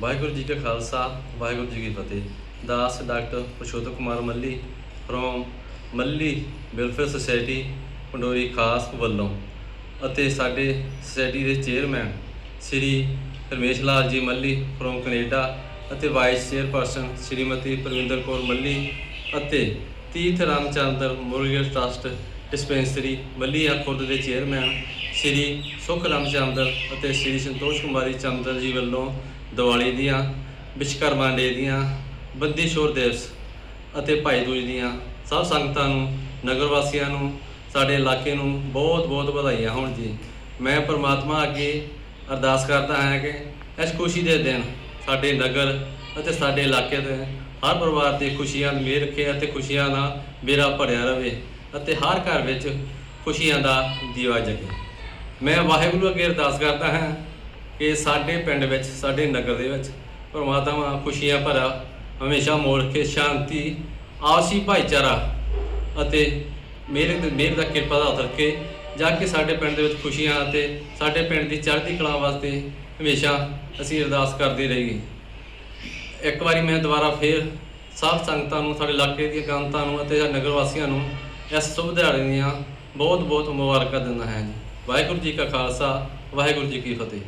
ਵਾਹਿਗੁਰੂ ਜੀ ਕਾ ਖਾਲਸਾ, ਵਾਹਿਗੁਰੂ ਜੀ ਕੀ ਫਤਿਹ। ਦਾਸ doctor Parshotam Kumar Malli from Malli welfare society Pandori Khas ਵੱਲੋਂ ਅਤੇ ਸਾਡੇ ਸੁਸਾਇਟੀ ਦੇ chairman Sri Ramesh Lal ji Malli from Canada ਅਤੇ ਵਾਈਸ ਚੇਅਰਪਰਸਨ ਸ਼੍ਰੀਮਤੀ ਪਰਵਿੰਦਰ ਕੌਰ ਮੱਲੀ ਅਤੇ ਤੀਰਥ ਰਾਮਚੰਦਰ ਮੁਰਗਰ ਟਰਸਟ ਡਿਸਪੈਂਸਰੀ ਮੱਲੀਆ ਖੁਰਦ ਦੇ ਚੇਅਰਮੈਨ ਸ੍ਰੀ ਸੁਖ ਰਾਮਚੰਦਰ ਅਤੇ ਸ੍ਰੀ ਸੰਤੋਸ਼ ਕੁਮਾਰੀ ਚੰਦਰ ਜੀ ਵੱਲੋਂ ਦੀਵਾਲੀ ਦੀਆਂ ਵਿਸ਼ਕਰਮਾ ਡੇ ਦੀਆਂ, ਬੰਦੀ ਛੋੜ ਦਿਵਸ ਅਤੇ ਭਾਈ ਦੂਜ ਦੀਆਂ ਸਭ ਸੰਗਤਾਂ ਨੂੰ, ਨਗਰ ਵਾਸੀਆਂ ਨੂੰ, ਸਾਡੇ ਇਲਾਕੇ ਨੂੰ ਬਹੁਤ ਬਹੁਤ ਵਧਾਈਆਂ ਹੋਣ ਜੀ। ਮੈਂ ਪ੍ਰਮਾਤਮਾ ਅੱਗੇ ਅਰਦਾਸ ਕਰਦਾ ਹਾਂ ਕਿ ਇਸ ਖੁਸ਼ੀ ਦੇ ਦਿਨ ਸਾਡੇ ਨਗਰ ਅਤੇ ਸਾਡੇ ਇਲਾਕੇ ਦੇ ਹਰ ਪਰਿਵਾਰ ਤੇ ਖੁਸ਼ੀਆਂ ਮੇਰ ਰੱਖੇ ਅਤੇ ਖੁਸ਼ੀਆਂ ਨਾਲ ਮੇਰਾ ਭਰਿਆ ਰਵੇ ਅਤੇ ਹਰ ਘਰ ਵਿੱਚ ਖੁਸ਼ੀਆਂ ਦਾ ਦੀਵਾ ਜਗੇ। ਮੈਂ ਵਾਹਿਗੁਰੂ ਅੱਗੇ ਅਰਦਾਸ ਕਰਦਾ ਹਾਂ ਕਿ ਸਾਡੇ ਪਿੰਡ ਵਿੱਚ, ਸਾਡੇ ਨਗਰ ਦੇ ਵਿੱਚ ਪਰਮਾਤਮਾ ਖੁਸ਼ੀਆਂ ਭਰਾ ਹਮੇਸ਼ਾ ਮੋੜ ਕੇ ਸ਼ਾਂਤੀ ਆਪਸੀ ਭਾਈਚਾਰਾ ਅਤੇ ਮੇਰੇ ਤੇ ਮਿਹਰ ਦਾ ਕਿਰਪਾ ਦਾ ਹੱਥ ਰੱਖੇ, ਜਾ ਕੇ ਸਾਡੇ ਪਿੰਡ ਦੇ ਵਿੱਚ ਖੁਸ਼ੀਆਂ ਅਤੇ ਸਾਡੇ ਪਿੰਡ ਦੀ ਚੜ੍ਹਦੀ ਕਲਾ ਵਾਸਤੇ ਹਮੇਸ਼ਾ ਅਸੀਂ ਅਰਦਾਸ ਕਰਦੇ ਰਹੀਏ। ਇੱਕ ਵਾਰੀ ਮੈਂ ਦੁਬਾਰਾ ਫੇਰ ਸਭ ਸੰਗਤਾਂ ਨੂੰ, ਸਾਡੇ ਇਲਾਕੇ ਦੀਆਂ ਗਾਂਤਾਂ ਨੂੰ ਅਤੇ ਨਗਰ ਵਾਸੀਆਂ ਨੂੰ ਇਸ ਸ਼ੁਭ ਦਿਹਾੜੇ ਦੀਆਂ ਬਹੁਤ ਬਹੁਤ ਮੁਬਾਰਕਾਂ ਦਿੰਦਾ ਹਾਂ ਜੀ। ਵਾਹਿਗੁਰੂ ਜੀ ਕਾ ਖਾਲਸਾ, ਵਾਹਿਗੁਰੂ ਜੀ ਕੀ ਫਤਿਹ।